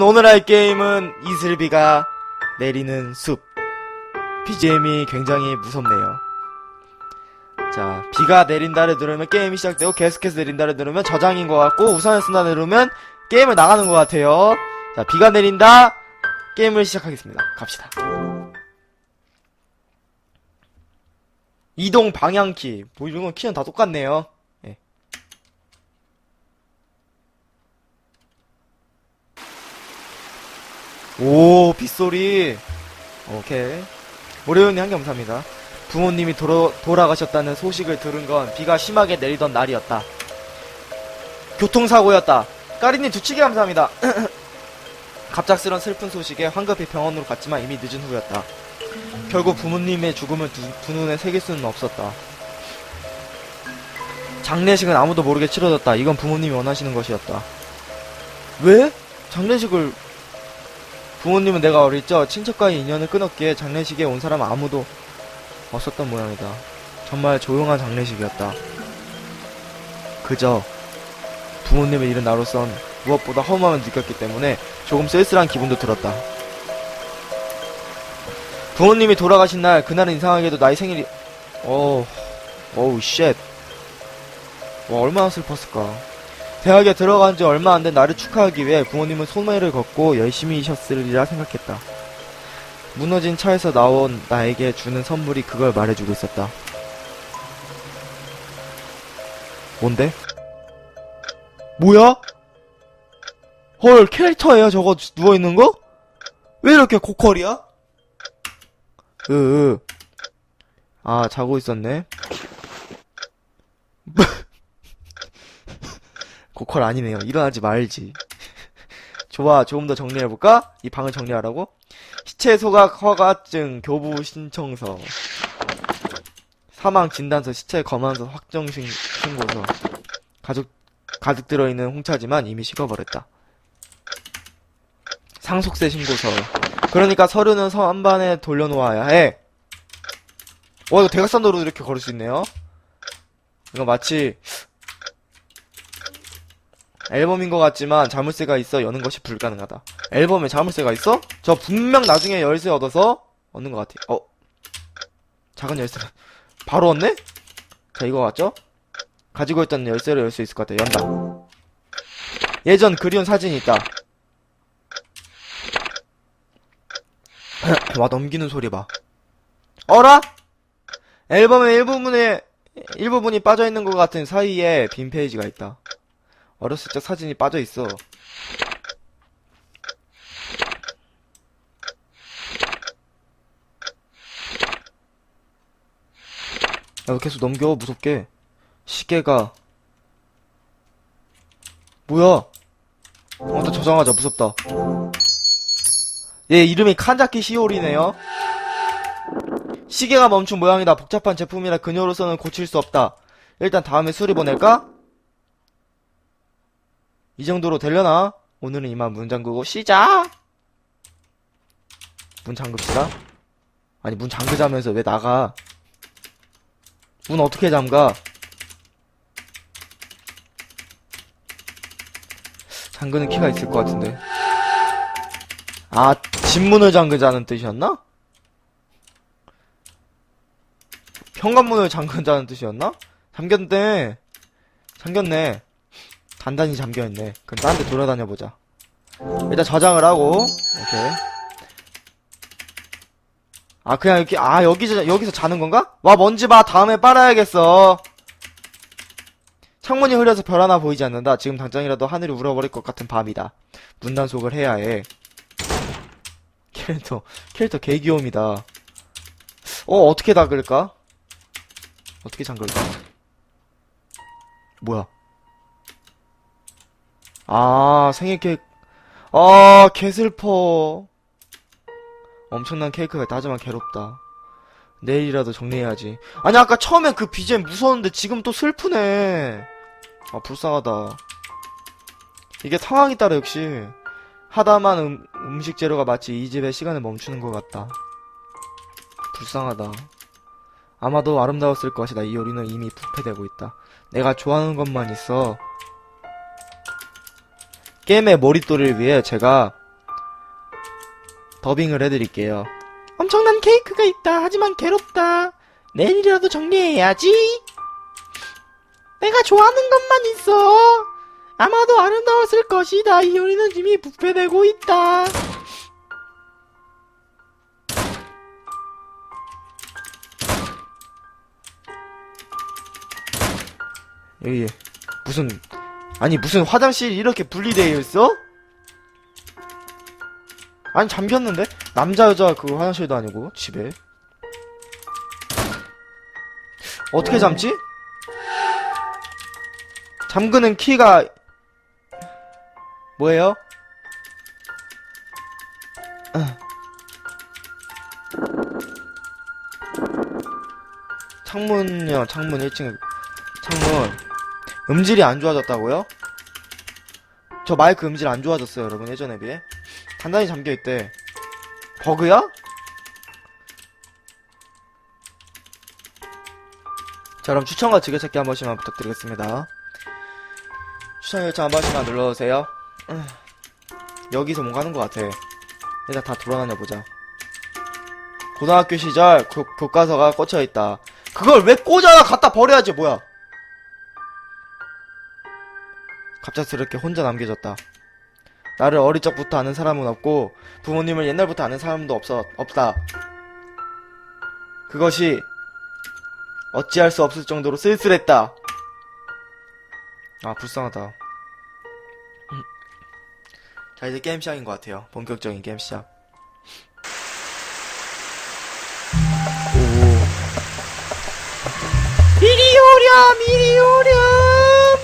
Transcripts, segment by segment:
여러분 오늘 할 게임은 이슬비가 내리는 숲. BGM이 굉장히 무섭네요. 자 비가 내린다를 누르면 게임이 시작되고 계속해서 내린다를 누르면 저장인 것 같고 우선을 쓴다 누르면 게임을 나가는 것 같아요. 자 비가 내린다. 게임을 시작하겠습니다. 갑시다. 이동 방향키. 뭐 이런 건 키는 다 똑같네요 예. 오 빗소리. 오케이. 모래연이 한개 감사합니다. 부모님이 돌아, 돌아가셨다는 소식을 들은 건 비가 심하게 내리던 날이었다. 교통사고였다. 까리님 두치기 감사합니다. 갑작스런 슬픈 소식에 황급히 병원으로 갔지만 이미 늦은 후였다. 결국 부모님의 죽음을 두, 두 눈에 새길 수는 없었다. 장례식은 아무도 모르게 치러졌다. 이건 부모님이 원하시는 것이었다. 왜? 장례식을 부모님은 내가 어릴 적 친척과의 인연을 끊었기에 장례식에 온 사람 아무도 없었던 모양이다. 정말 조용한 장례식이었다. 그저 부모님을 잃은 나로선 무엇보다 허무함을 느꼈기 때문에 조금 쓸쓸한 기분도 들었다. 부모님이 돌아가신 날, 그날은 이상하게도 나의 생일이, 어, 어우, 쉣. 와, 얼마나 슬펐을까. 대학에 들어간 지 얼마 안 된 나를 축하하기 위해 부모님은 소매를 걷고 열심히 쉬었으리라 생각했다. 무너진 차에서 나온 나에게 주는 선물이 그걸 말해주고 있었다. 뭔데? 뭐야? 헐, 캐릭터예요, 저거 누워있는 거? 왜 이렇게 고퀄이야? 으, 으. 아, 자고 있었네. 고퀄 아니네요. 일어나지 말지. 좋아, 조금 더 정리해볼까? 이 방을 정리하라고? 시체 소각 허가증, 교부 신청서, 사망 진단서, 시체 검안서, 확정 신, 신고서. 가족, 가득 들어있는 홍차지만 이미 식어버렸다. 상속세 신고서. 그러니까 서류는 서한반에 돌려놓아야 해. 와, 이거 대각선도로 이렇게 걸을 수 있네요. 이거 마치 앨범인 것 같지만 자물쇠가 있어 여는 것이 불가능하다. 앨범에 자물쇠가 있어? 저 분명 나중에 열쇠 얻어서 얻는 것 같아. 어? 작은 열쇠. 바로 얻네? 자, 이거 같죠? 가지고 있던 열쇠를 열 수 있을 것 같아. 연다. 예전 그리운 사진이 있다. 와, 넘기는 소리 봐. 어라? 앨범의 일부분에, 일부분이 빠져있는 것 같은 사이에 빈 페이지가 있다. 어렸을 적 사진이 빠져 있어. 야, 왜 계속 넘겨? 무섭게. 시계가. 뭐야? 어, 또 저장하자. 무섭다. 얘 이름이 칸자키 시오리네요. 시계가 멈춘 모양이다. 복잡한 제품이라 그녀로서는 고칠 수 없다. 일단 다음에 수리 보낼까? 이 정도로 되려나? 오늘은 이만 문 잠그고 시작! 문 잠급시다. 아니, 문 잠그자면서 왜 나가? 문 어떻게 잠가? 잠그는 키가 있을 것 같은데. 아, 집문을 잠그자는 뜻이었나? 현관문을 잠그자는 뜻이었나? 잠겼네. 잠겼네. 단단히 잠겨있네. 그럼 딴 데 돌아다녀보자. 일단 저장을 하고, 오케이. 아, 그냥 여기, 아, 여기서, 여기서 자는 건가? 와, 먼지 봐. 다음에 빨아야겠어. 창문이 흐려서 별 하나 보이지 않는다. 지금 당장이라도 하늘이 울어버릴 것 같은 밤이다. 문단속을 해야 해. 캐릭터, 캐릭터 개귀여움이다. 어, 어떻게 닦을까? 어떻게 잠글까? 뭐야? 아, 생일 케이크. 아, 개슬퍼. 엄청난 케이크가. 하지만 괴롭다. 내일이라도 정리해야지. 아니, 아까 처음엔 그 BGM 무서웠는데 지금 또 슬프네. 아, 불쌍하다. 이게 상황에 따라 역시 하다만 음, 음식 재료가 마치 이 집의 시간을 멈추는 것 같다. 불쌍하다. 아마도 아름다웠을 것이다. 이 요리는 이미 부패되고 있다. 내가 좋아하는 것만 있어. 게임의 몰입도를 위해 제가 더빙을 해드릴게요. 엄청난 케이크가 있다. 하지만 괴롭다. 내일이라도 정리해야지. 내가 좋아하는 것만 있어. 아마도 아름다웠을 것이다. 이 요리는 이미 부패되고 있다. 여기 무슨 아니 무슨 화장실이 이렇게 분리되어 있어? 아니 잠겼는데? 남자 여자 그 화장실도 아니고 집에 어떻게 잠지? 잠그는 키가 뭐예요? 아. 창문이요 창문 1층에 창문 음질이 안 좋아졌다고요? 저 마이크 음질 안 좋아졌어요 여러분 예전에 비해. 단단히 잠겨있대. 버그야? 자 그럼 추천과 즐겨찾기 한 번씩만 부탁드리겠습니다. 추천 요청 한 번씩만 눌러주세요. 음, 여기서 뭔가 하는 것 같아. 일단 다 돌아다녀보자. 고등학교 시절 교, 교과서가 꽂혀있다. 그걸 왜 꽂아 갖다 버려야지 뭐야 갑작스럽게 혼자 남겨졌다. 나를 어릴 적부터 아는 사람은 없고 부모님을 옛날부터 아는 사람도 없어 없다. 그것이 어찌할 수 없을 정도로 쓸쓸했다. 아 불쌍하다. 음. 자 이제 게임 시작인 것 같아요. 본격적인 게임 시작. 오. 이리 오렴 이리 오렴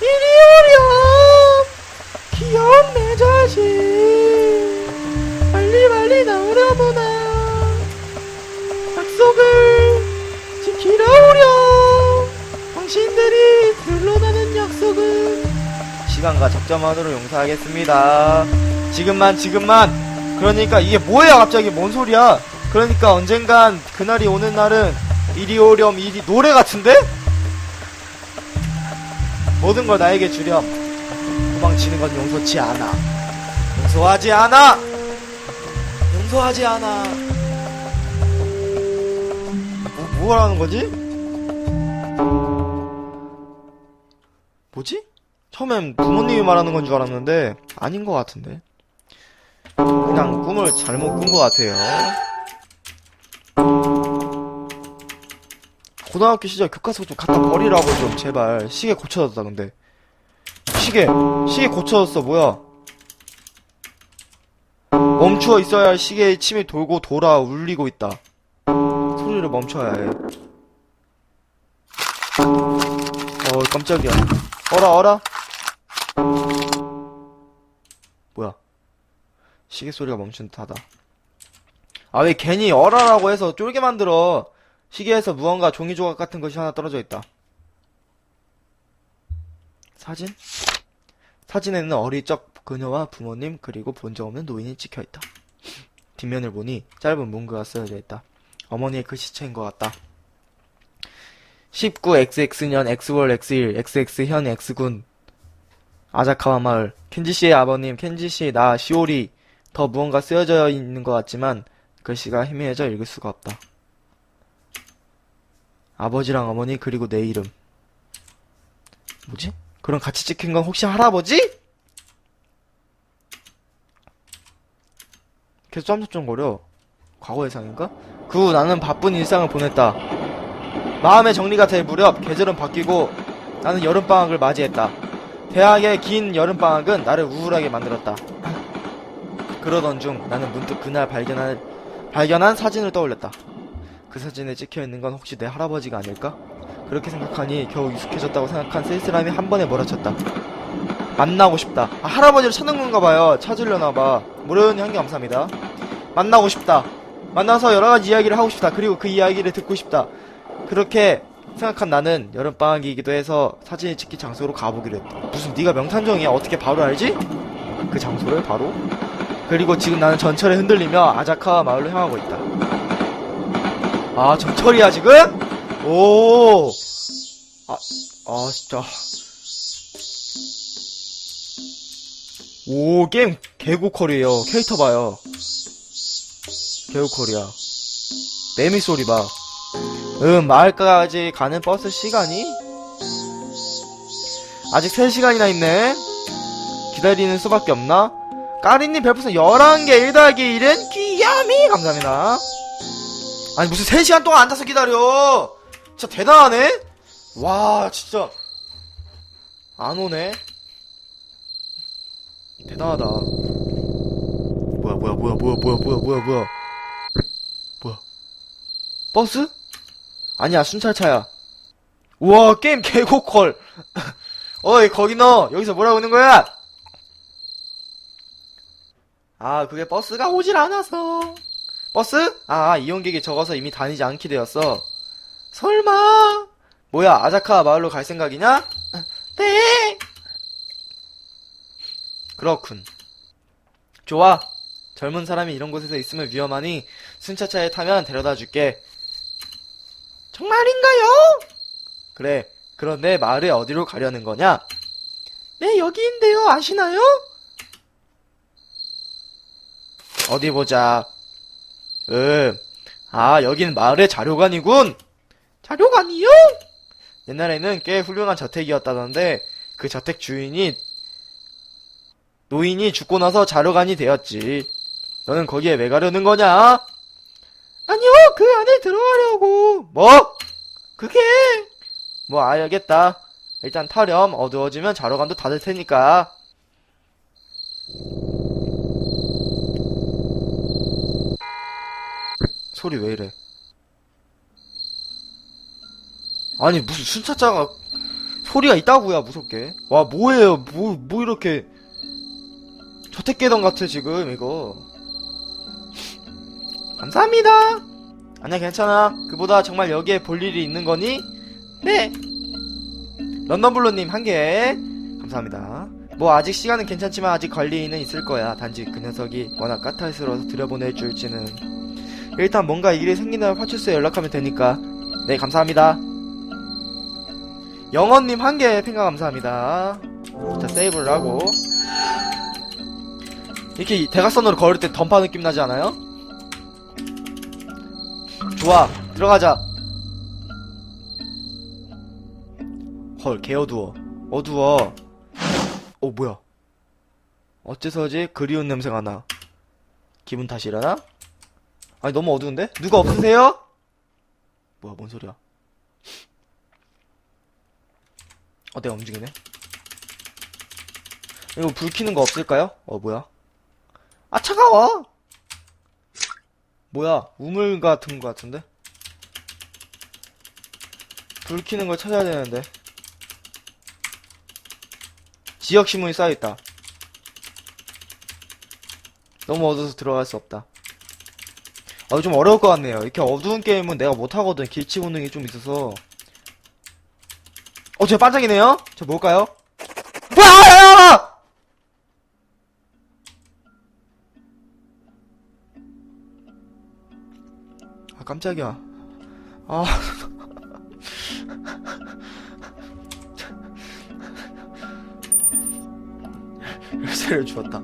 이리 오렴 귀여운 내 자식 빨리 빨리 나오려무나. 약속을 지키러 오렴 당신들이 불러나는 약속은 시간과 적점만으로 용서하겠습니다. 지금만 지금만. 그러니까 이게 뭐야 갑자기? 뭔 소리야? 그러니까 언젠간 그날이 오는 날은 이리 오렴 이리 노래 같은데? 모든 걸 나에게 주렴. 도망치는 건 용서치 않아. 용서하지 않아! 용서하지 않아. 뭐, 뭐라는 거지? 뭐지? 처음엔 부모님이 말하는 건 줄 알았는데, 아닌 것 같은데. 그냥 꿈을 잘못 꾼 것 같아요. 고등학교 시절 교과서 좀 갖다 버리라고 좀 제발 시계 고쳐졌다 근데 시계 시계 고쳐졌어 뭐야 멈추어 있어야 할 시계의 침이 돌고 돌아 울리고 있다 소리를 멈춰야 해 어, 깜짝이야. 어라, 어라? 뭐야. 시계 소리가 멈춘 듯하다. 아, 왜 괜히 어라라고 해서 쫄게 만들어. 시계에서 무언가 종이 조각 같은 것이 하나 떨어져 있다. 사진? 사진에는 어릴 적 그녀와 부모님 그리고 본 적 없는 노인이 찍혀 있다. 뒷면을 보니 짧은 문구가 쓰여져 있다. 어머니의 그 시체인 것 같다. 19XX년 X월 X일 XX현 X군 아자카와 마을 켄지 씨의 아버님 켄지 씨 나 시오리 더 무언가 쓰여져 있는 것 같지만 글씨가 희미해져 읽을 수가 없다. 아버지랑 어머니 그리고 내 이름 뭐지? 그럼 같이 찍힌 건 혹시 할아버지? 계속 쫌쫌거려 과거 예상인가? 그 후 나는 바쁜 일상을 보냈다 마음의 정리가 될 무렵 계절은 바뀌고 나는 여름방학을 맞이했다 대학의 긴 여름방학은 나를 우울하게 만들었다 그러던 중 나는 문득 그날 발견한, 발견한 사진을 떠올렸다 그 사진에 찍혀 있는 건 혹시 내 할아버지가 아닐까? 그렇게 생각하니 겨우 익숙해졌다고 생각한 쓸쓸함이 한 번에 몰아쳤다. 만나고 싶다. 아, 할아버지를 찾는 건가 봐요. 찾으려나 봐. 무료연이 한개 감사합니다. 만나고 싶다. 만나서 여러 가지 이야기를 하고 싶다. 그리고 그 이야기를 듣고 싶다. 그렇게 생각한 나는 여름방학이기도 해서 사진을 찍기 장소로 가보기로 했다. 무슨 네가 명탐정이야? 어떻게 바로 알지? 그 장소를 바로? 그리고 지금 나는 전철에 흔들리며 아자카 마을로 향하고 있다. 아, 전철이야, 지금? 오! 아, 아, 진짜. 오, 게임 개고퀄이에요. 캐릭터 봐요. 개우콜이야. 매미 소리 봐. 음, 마을까지 가는 버스 시간이? 아직 3시간이나 있네. 기다리는 수밖에 없나? 까리님 별풍선 11개 1 더하기 1은 귀야미! 감사합니다. 아니, 무슨 3시간 동안 앉아서 기다려! 진짜 대단하네? 와, 진짜. 안 오네? 대단하다. 뭐야, 뭐야, 뭐야, 뭐야, 뭐야, 뭐야, 뭐야, 뭐야. 뭐야. 버스? 아니야, 순찰차야. 우와, 게임 개고컬. 어이, 거기 너, 여기서 뭐라고 하는 거야? 아, 그게 버스가 오질 않아서. 버스? 아, 이용객이 적어서 이미 다니지 않게 되었어. 설마. 뭐야, 아자카 마을로 갈 생각이냐? 네. 그렇군. 좋아. 젊은 사람이 이런 곳에서 있으면 위험하니 순차차에 타면 데려다 줄게. 정말인가요? 그래. 그런데 마을에 어디로 가려는 거냐? 네, 여기인데요. 아시나요? 어디 보자. 음. 아, 여긴 마을의 자료관이군. 자료관이요? 옛날에는 꽤 훌륭한 저택이었다던데 그 저택 주인이 노인이 죽고 나서 자료관이 되었지. 너는 거기에 왜 가려는 거냐? 아니요, 그 안에 들어가려고. 뭐? 그게? 뭐 알겠다. 일단 타렴. 어두워지면 자료관도 닫을 테니까. 소리 왜 이래? 아니 무슨 순차자가 소리가 있다고야 무섭게. 와 뭐예요? 뭐뭐 이렇게 저택계단 같아 지금 이거. 감사합니다. 아니야 괜찮아. 그보다 정말 여기에 볼 일이 있는 거니? 네. 런던블루님 한 개. 감사합니다. 뭐 아직 시간은 괜찮지만 아직 관리는 있을 거야. 단지 그 녀석이 워낙 까탈스러워서 들여보낼 줄지는. 일단 뭔가 일이 생기면 파출소에 연락하면 되니까. 네 감사합니다. 영원님 한 개 팽가 감사합니다. 자 세이브를 하고. 이렇게 대각선으로 걸을 때 던파 느낌 나지 않아요? 좋아 들어가자 헐 개어두워 어두워 어 뭐야 어째서지 그리운 냄새가 나 기분 탓이라나? 아니 너무 어두운데? 누가 없으세요? 뭐야 뭔 소리야 어 내가 움직이네 이거 불 켜는 거 없을까요? 어 뭐야 아 차가워 뭐야 우물 같은 거 같은데 불 켜는 걸 찾아야 되는데 지역 신문이 쌓여있다 너무 어두워서 들어갈 수 없다 아, 좀 어려울 것 같네요. 이렇게 어두운 게임은 내가 못하거든. 길치 본능이 좀 있어서. 어, 저 반짝이네요? 저 뭘까요? 뭐야! 아, 깜짝이야. 아. 열쇠를 주었다.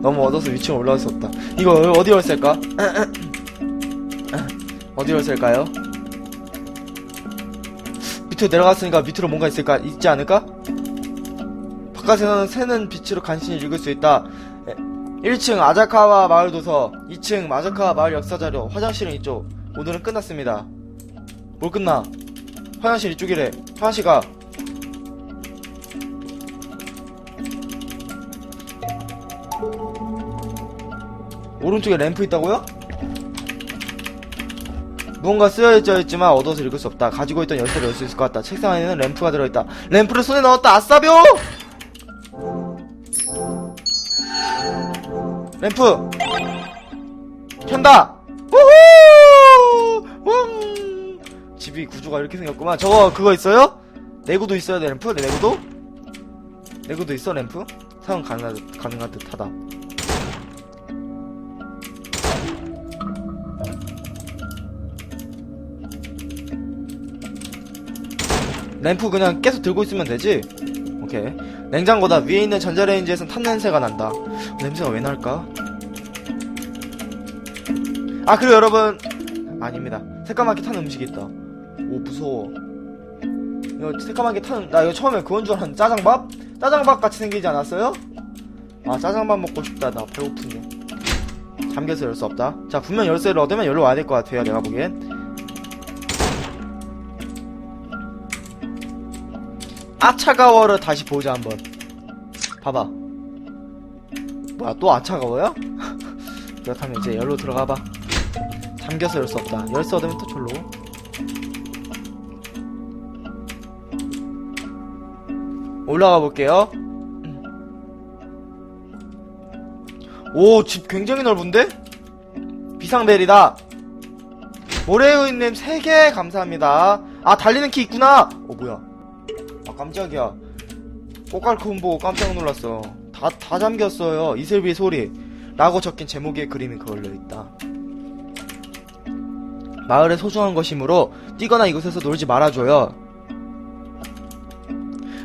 너무 어두워서 위층 올라갈 수 없다. 이거 어디 열쇠일까? 어디 열쇠일까요? 밑으로 내려갔으니까 밑으로 뭔가 있을까? 있지 않을까? 바깥에서는 새는 빛으로 간신히 읽을 수 있다. 1층 아자카와 마을 도서, 2층 마자카와 마을 역사 자료, 화장실은 이쪽. 오늘은 끝났습니다. 뭘 끝나? 화장실 이쪽이래. 화장실 가. 오른쪽에 램프 있다고요? 무언가 쓰여져 있지만 어두워서 읽을 수 없다. 가지고 있던 열쇠를 열 수 있을 것 같다. 책상 안에는 램프가 들어있다. 램프를 손에 넣었다. 아싸병! 램프! 켠다! 우후! 웅! 집이 구조가 이렇게 생겼구만. 저거 그거 있어요? 내구도 있어야 돼 램프? 내구도? 내구도 있어 램프? 사용 가능하, 가능한 듯하다. 램프 그냥 계속 들고 있으면 되지? 오케이. 냉장고다. 위에 있는 전자레인지에선 탄 냄새가 난다. 냄새가 왜 날까? 아, 그리고 여러분. 아닙니다. 새까맣게 탄 음식이 있다. 오, 무서워. 이거 새까맣게 탄, 나 이거 처음에 그건 줄 알았는데, 짜장밥? 짜장밥 같이 생기지 않았어요? 아, 짜장밥 먹고 싶다. 나 배고픈데. 잠겨서 열 수 없다. 자, 분명 열쇠를 얻으면 열로 와야 될 것 같아요. 내가 보기엔. 아 차가워를 다시 보자 한번. 봐봐. 뭐야 또 아 차가워요? 그렇다면 이제 열로 들어가봐. 잠겨서 열 수 없다. 열쇠 얻으면 또 졸로. 올라가 볼게요. 오 집 굉장히 넓은데? 비상벨이다. 모래우유님 3개 감사합니다. 아 달리는 키 있구나. 어 뭐야? 아 깜짝이야. 꽃갈콘 보고 깜짝 놀랐어. 다, 다 잠겼어요. 이슬비 소리. 라고 적힌 제목의 그림이 걸려있다. 마을의 소중한 것이므로 뛰거나 이곳에서 놀지 말아줘요.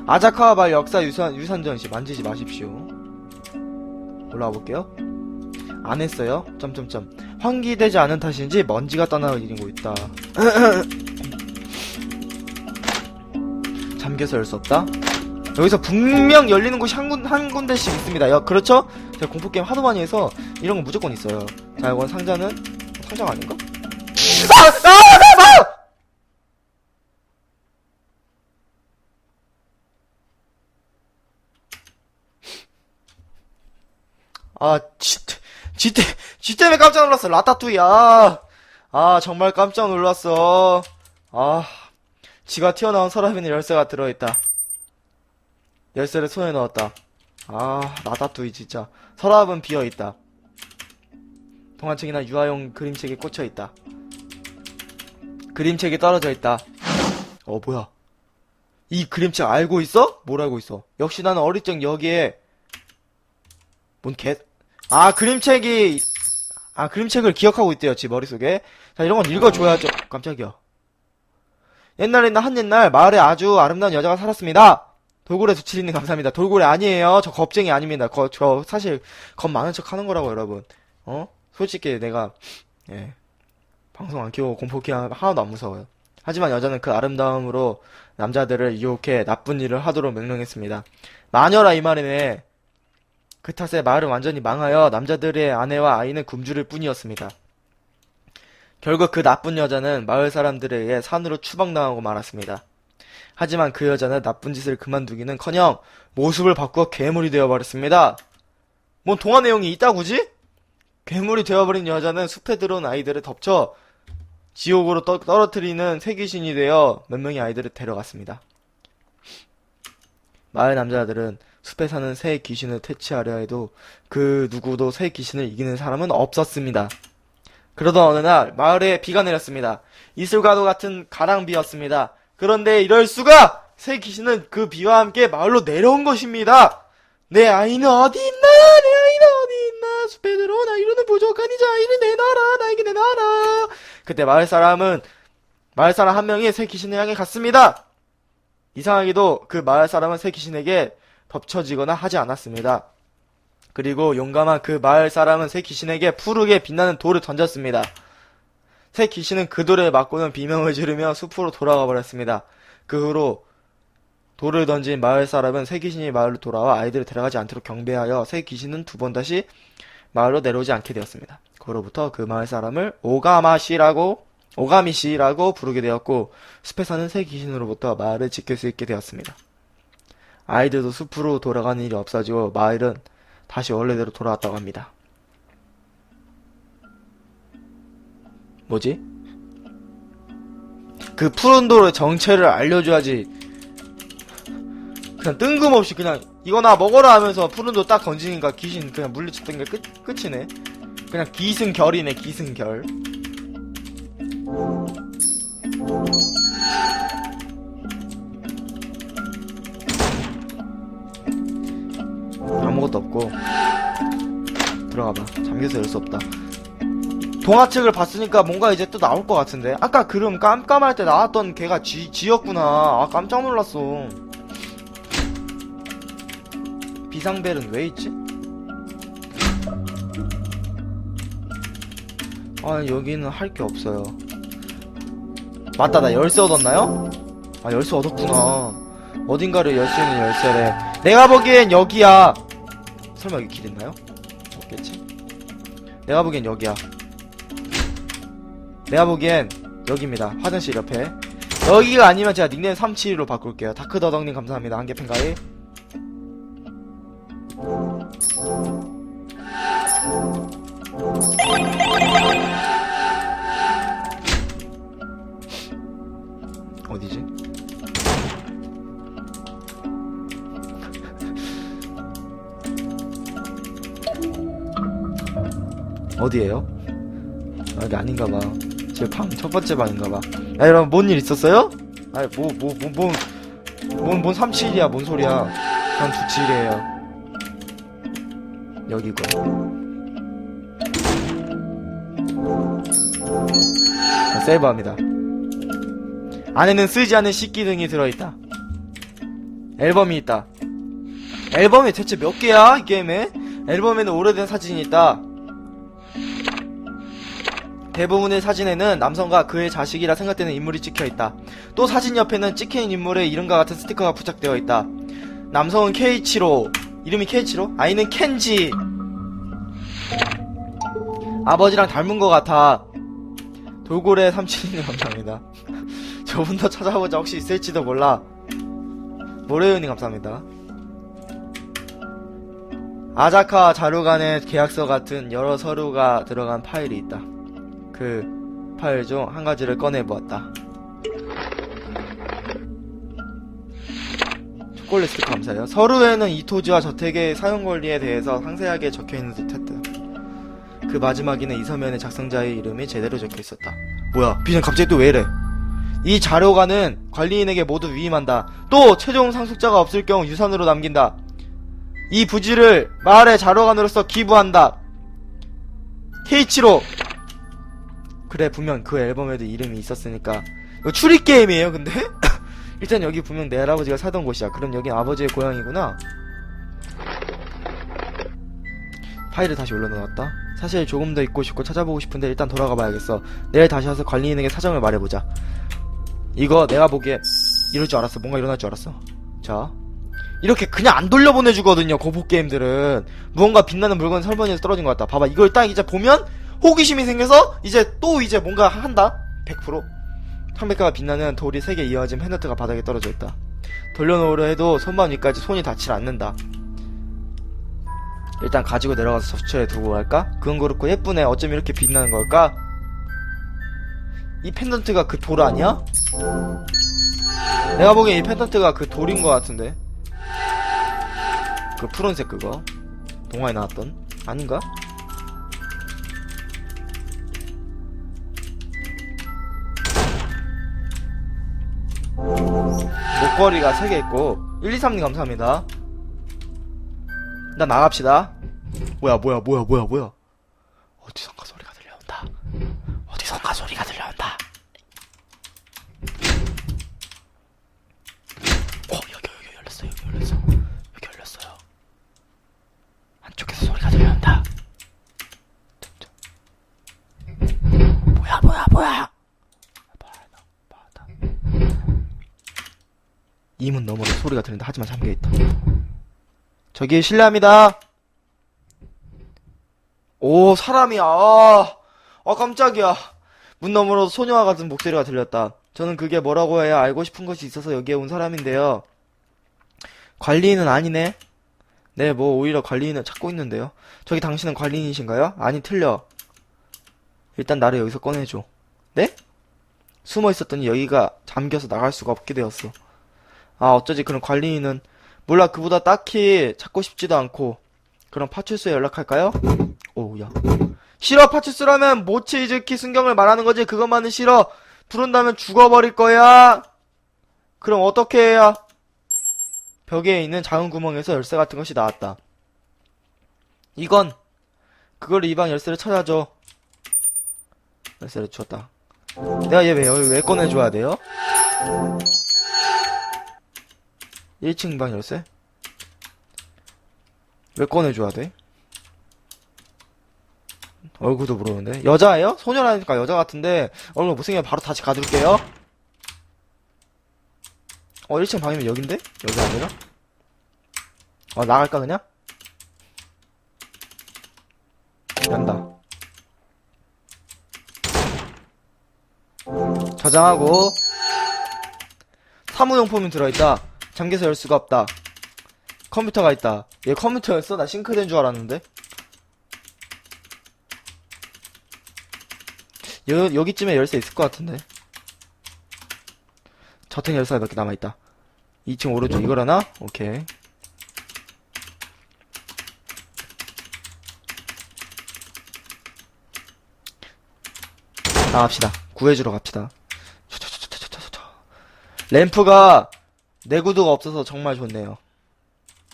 아자카와 말 역사 유산, 유산전시 만지지 마십시오. 올라와 볼게요. 안 했어요. 점점점. 환기되지 않은 탓인지 먼지가 떠나다니고 있다 잠겨서 열 수 없다. 여기서 분명 열리는 곳이 한, 군, 한 군데씩 있습니다. 여, 그렇죠? 제가 공포게임 하도 많이 해서 이런 건 무조건 있어요. 자, 이건 상자는 상자가 아닌가? 아! 아! 아! 아! 아, 지, 지, 때, 지 때문에 깜짝 놀랐어. 라따뚜이. 아, 아, 정말 깜짝 놀랐어. 아, 지가 튀어나온 서랍에는 열쇠가 들어있다. 열쇠를 손에 넣었다. 아, 라따뚜이 진짜. 서랍은 비어있다. 동화책이나 유아용 그림책이 꽂혀있다. 그림책이 떨어져 있다. 어, 뭐야. 이 그림책 알고 있어? 뭘 알고 있어? 역시 나는 어릴 적 여기에 뭔 개... 아, 그림책이... 아, 그림책을 기억하고 있대요, 지 머릿속에. 자, 이런 건 읽어줘야죠. 깜짝이야. 옛날에는 한 옛날 마을에 아주 아름다운 여자가 살았습니다. 돌고래 두칠이님 감사합니다. 돌고래 아니에요. 저 겁쟁이 아닙니다. 거, 저 사실 겁 많은 척 하는 거라고 여러분. 어? 솔직히 내가 예 방송 안 키우고 공포기 하나도 안 무서워요. 하지만 여자는 그 아름다움으로 남자들을 유혹해 나쁜 일을 하도록 명령했습니다. 마녀라 이 말이네. 그 탓에 마을은 완전히 망하여 남자들의 아내와 아이는 굶주릴 뿐이었습니다. 결국 그 나쁜 여자는 마을 사람들에 의해 산으로 추방당하고 말았습니다. 하지만 그 여자는 나쁜 짓을 그만두기는 커녕 모습을 바꾸어 괴물이 되어버렸습니다. 뭔 동화 내용이 있다구지? 괴물이 되어버린 여자는 숲에 들어온 아이들을 덮쳐 지옥으로 떠, 떨어뜨리는 새귀신이 되어 몇 명의 아이들을 데려갔습니다. 마을 남자들은 숲에 사는 새 귀신을 퇴치하려 해도 그 누구도 새 귀신을 이기는 사람은 없었습니다. 그러던 어느 날 마을에 비가 내렸습니다. 이슬과도 같은 가랑비였습니다. 그런데 이럴 수가! 새 귀신은 그 비와 함께 마을로 내려온 것입니다. 내 아이는 어디 있나? 내 아이는 어디 있나? 숲에 들어온 아이로는 부족하니 저 아이를 내놔라. 나에게 내놔라. 그때 마을 사람은 마을 사람 한 명이 새 귀신을 향해 갔습니다. 이상하게도 그 마을 사람은 새 귀신에게 덮쳐지거나 하지 않았습니다. 그리고 용감한 그 마을 사람은 새 귀신에게 푸르게 빛나는 돌을 던졌습니다. 새 귀신은 그 돌에 맞고는 비명을 지르며 숲으로 돌아가 버렸습니다. 그 후로 돌을 던진 마을 사람은 새 귀신이 마을로 돌아와 아이들을 데려가지 않도록 경배하여 새 귀신은 두 번 다시 마을로 내려오지 않게 되었습니다. 그로부터 그 마을 사람을 오가마시라고 오가미시라고 부르게 되었고 숲에 사는 새 귀신으로부터 마을을 지킬 수 있게 되었습니다. 아이들도 숲으로 돌아가는 일이 없어지고 마을은 다시 원래대로 돌아왔다고 합니다. 뭐지? 그 푸른 돌의 정체를 알려줘야지. 그냥 뜬금없이 그냥 이거나 먹어라 하면서 푸른 돌 딱 던지니까 귀신 그냥 물리쳤던 게 끝, 끝이네. 그냥 기승결이네, 기승결. 아무것도 없고. 들어가봐. 잠겨서 열 수 없다. 동화책을 봤으니까 뭔가 이제 또 나올 것 같은데. 아까 그름 깜깜할 때 나왔던 걔가 쥐, 쥐였구나. 아 깜짝 놀랐어. 비상벨은 왜 있지? 아 여기는 할 게 없어요. 맞다 나 열쇠 얻었나요? 아 열쇠 얻었구나. 어딘가를 열수 있는 열쇠래. 내가 보기엔 여기야 설마 여기 길 있나요? 없겠지? 내가 보기엔 여기야. 내가 보기엔 여기입니다. 화장실 옆에. 여기가 아니면 제가 닉네임 372로 바꿀게요. 다크더덕님 감사합니다. 한개 팬가이 어디에요? 아, 여기 아닌가봐. 제 방, 첫 번째 방인가봐. 야, 여러분, 뭔 일 있었어요? 아이, 뭐, 뭐, 뭐, 뭐, 뭔, 뭔 37이야, 뭔 소리야. 전 97이에요. 여기고. 자, 세이브합니다. 안에는 쓰지 않은 식기 등이 들어있다. 앨범이 있다. 앨범이 대체 몇 개야, 이 게임에? 앨범에는 오래된 사진이 있다. 대부분의 사진에는 남성과 그의 자식이라 생각되는 인물이 찍혀 있다. 또 사진 옆에는 찍힌 인물의 이름과 같은 스티커가 부착되어 있다. 남성은 K치로, 이름이 K치로? 아이는 켄지. 아버지랑 닮은 것 같아. 돌고래 삼촌님 감사합니다. 저분 더 찾아보자 혹시 있을지도 몰라. 모래윤님 감사합니다. 아자카 자료관에 계약서 같은 여러 서류가 들어간 파일이 있다. 그 파일 중한 가지를 꺼내 보았다. 초콜릿 스티커 감사해요. 서류에는 이 토지와 저택의 사용 권리에 대해서 상세하게 적혀 있는 듯했다. 그 마지막에는 이 서면에 작성자의 이름이 제대로 적혀 있었다. 뭐야? 비전 갑자기 또 왜 이래? 이 자료관은 관리인에게 모두 위임한다. 또 최종 상속자가 없을 경우 유산으로 남긴다. 이 부지를 마을의 자료관으로서 기부한다. K치로 그래 분명 그 앨범에도 이름이 있었으니까. 이거 추리 게임이에요 근데? 일단 여기 분명 내 할아버지가 살던 곳이야. 그럼 여긴 아버지의 고향이구나. 파일을 다시 올려놓았다. 사실 조금 더 있고 싶고 찾아보고 싶은데 일단 돌아가 봐야겠어. 내일 다시 와서 관리인에게 사정을 말해보자. 이거 내가 보기에 이럴 줄 알았어. 뭔가 일어날 줄 알았어. 자. 이렇게 그냥 안 돌려보내주거든요 고보 게임들은. 무언가 빛나는 물건 설번에서 떨어진 것 같다. 봐봐 이걸 딱 이제 보면 호기심이 생겨서 이제 또 이제 뭔가 한다 100% 창백가가 빛나는 돌이 세개 이어진 펜던트가 바닥에 떨어져 있다 돌려놓으려 해도 손만 위까지 손이 닿질 않는다 일단 가지고 내려가서 저처에 두고 갈까? 그건 그렇고 예쁘네 어쩜 이렇게 빛나는 걸까? 이 펜던트가 그 돌 아니야? 내가 보기엔 이 펜던트가 그 돌인 것 같은데 그 푸른색 그거 동화에 나왔던 아닌가? 목걸이가 3개 있고. 123님 감사합니다. 일단 나갑시다. 뭐야 뭐야 뭐야 뭐야 뭐야 어디선가 소리가 들려온다 어디선가 소리가 들려온다 어 여기 여기 열렸어 여기 열렸어 여기 열렸어요 한쪽에서 소리가 들려온다 뭐야 뭐야 뭐야 이 문 너머로 소리가 들린다. 하지만 잠겨있다. 저기 실례합니다. 오 사람이야. 아, 아 깜짝이야. 문 너머로 소녀와 같은 목소리가 들렸다. 저는 그게 뭐라고 해야 알고 싶은 것이 있어서 여기에 온 사람인데요. 관리인은 아니네. 네, 뭐 오히려 관리인을 찾고 있는데요. 저기 당신은 관리인이신가요? 아니 틀려. 일단 나를 여기서 꺼내줘. 네? 숨어 있었더니 여기가 잠겨서 나갈 수가 없게 되었어. 아, 어쩌지, 그럼 관리인은. 몰라, 그보다 딱히 찾고 싶지도 않고. 그럼 파출소에 연락할까요? 오우, 야. 싫어, 파출소라면 모치이즈키 순경을 말하는 거지. 그것만은 싫어. 부른다면 죽어버릴 거야. 그럼 어떻게 해야? 벽에 있는 작은 구멍에서 열쇠 같은 것이 나왔다. 이건, 그걸 이 방 열쇠를 찾아줘. 열쇠를 주었다. 내가 얘 왜, 왜 꺼내줘야 돼요? 1층 방 열쇠? 왜 꺼내줘야 돼? 얼굴도 모르는데 여자예요? 소녀라니까 여자 같은데 얼굴 못생기면 바로 다시 가둘게요 어 1층 방이면 여긴데? 여기 아니라? 어 나갈까 그냥? 연다 저장하고 사무용품이 들어있다 잠겨서 열 수가 없다. 컴퓨터가 있다. 얘 컴퓨터였어? 나 싱크대인 줄 알았는데. 여, 여기쯤에 열쇠 있을 것 같은데. 저택 열쇠가 몇 개 남아있다. 2층 오른쪽 이거라나? 오케이. 나갑시다. 구해주러 갑시다. 램프가 내구도가 없어서 정말 좋네요.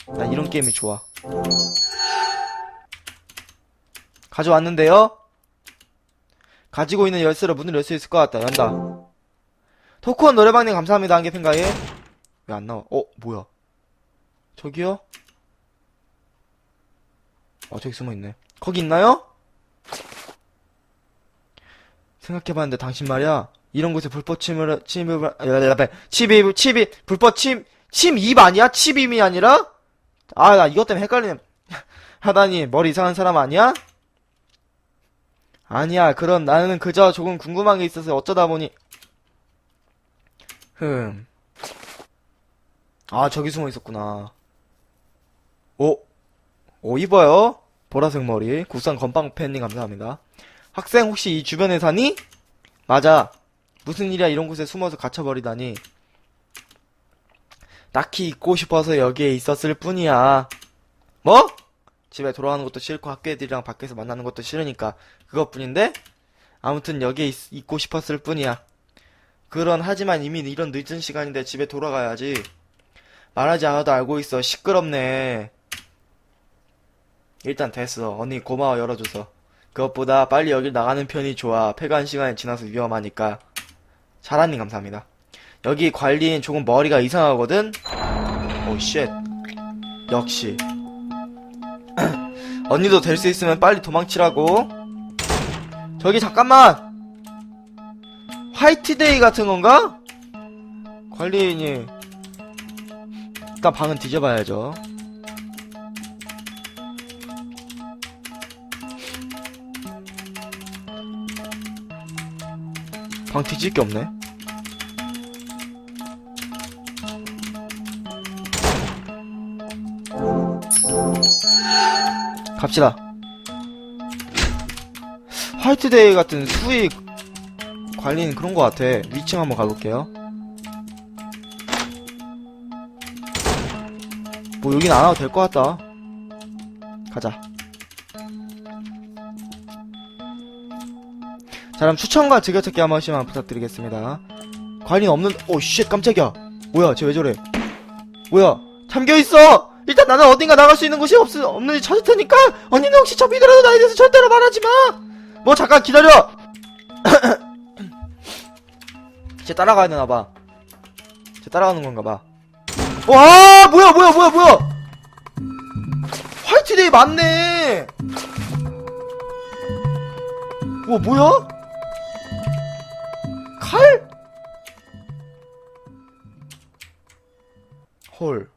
난 이런 게임이 좋아. 가져왔는데요? 가지고 있는 열쇠로 문을 열 수 있을 것 같다. 연다. 토크원 노래방님 감사합니다. 한개 팬가에. 왜 안 나와? 어 뭐야? 저기요? 어 저기 숨어있네. 거기 있나요? 생각해봤는데 당신 말이야 이런 곳에 불법 침을 침입을 침입 침입 불법 침 침입 아니야? 침입이 아니라? 아 나 이것 때문에 헷갈리네 하다니 머리 이상한 사람 아니야? 아니야 그럼 나는 그저 조금 궁금한 게 있어서 어쩌다 보니 흠. 아 저기 숨어 있었구나 오, 오 이뻐요 보라색 머리 국산 건빵 팬님 감사합니다 학생 혹시 이 주변에 사니? 맞아. 무슨 일이야 이런 곳에 숨어서 갇혀버리다니. 딱히 있고 싶어서 여기에 있었을 뿐이야. 뭐? 집에 돌아가는 것도 싫고 학교 애들이랑 밖에서 만나는 것도 싫으니까 그것뿐인데? 아무튼 여기에 있, 있고 싶었을 뿐이야. 그런 하지만 이미 이런 늦은 시간인데 집에 돌아가야지. 말하지 않아도 알고 있어. 시끄럽네. 일단 됐어. 언니 고마워 열어줘서. 그것보다 빨리 여길 나가는 편이 좋아. 폐관 시간이 지나서 위험하니까. 사라님 감사합니다. 여기 관리인 조금 머리가 이상하거든? 오, 쉣. 역시. 언니도 될 수 있으면 빨리 도망치라고. 저기 잠깐만! 화이트데이 같은 건가? 관리인이. 일단 방은 뒤져봐야죠. 방 뒤질 게 없네. 갑시다. 화이트데이 같은 수익 관리는 그런 것 같아. 위층 한번 가볼게요. 뭐 여긴 안 와도 될 것 같다. 가자. 자, 그럼 추천과 즐겨찾기 한 번씩만 부탁드리겠습니다. 관인 없는, 오, 쉣, 깜짝이야. 뭐야, 쟤 왜 저래? 뭐야, 잠겨있어! 일단 나는 어딘가 나갈 수 있는 곳이 없, 없는지 찾을 테니까, 언니는 혹시 저 믿으라도 나에 대해서 절대로 말하지 마! 뭐, 잠깐 기다려! 쟤 따라가야 되나봐. 쟤 따라가는 건가 봐. 와, 뭐야, 뭐야, 뭐야, 뭐야! 화이트데이 맞네! 우와, 뭐야? 칼? 헐.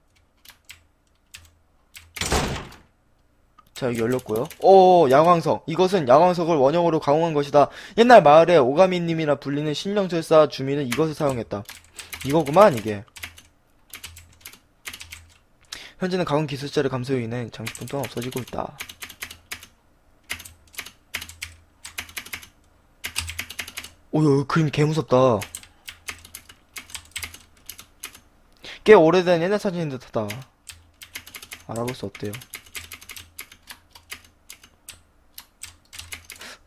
자, 여기 열렸고요. 오, 야광석. 이것은 야광석을 원형으로 가공한 것이다. 옛날 마을에 오가미님이라 불리는 신령술사 주민은 이것을 사용했다. 이거구만, 이게. 현재는 가공 기술자를 감소로 인해 장식품 또한 없어지고 있다. 오, 야, 그림 개 무섭다. 꽤 오래된 옛날 사진인 듯하다. 알아볼 수 없대요.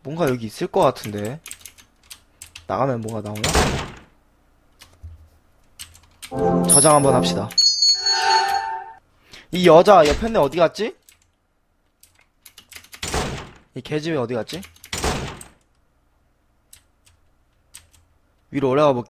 뭔가 여기 있을 것 같은데. 나가면 뭐가 나오나? 저장 한번 합시다. 이 여자 옆에 어디 갔지? 이 개집애 어디 갔지? 위로 올라가.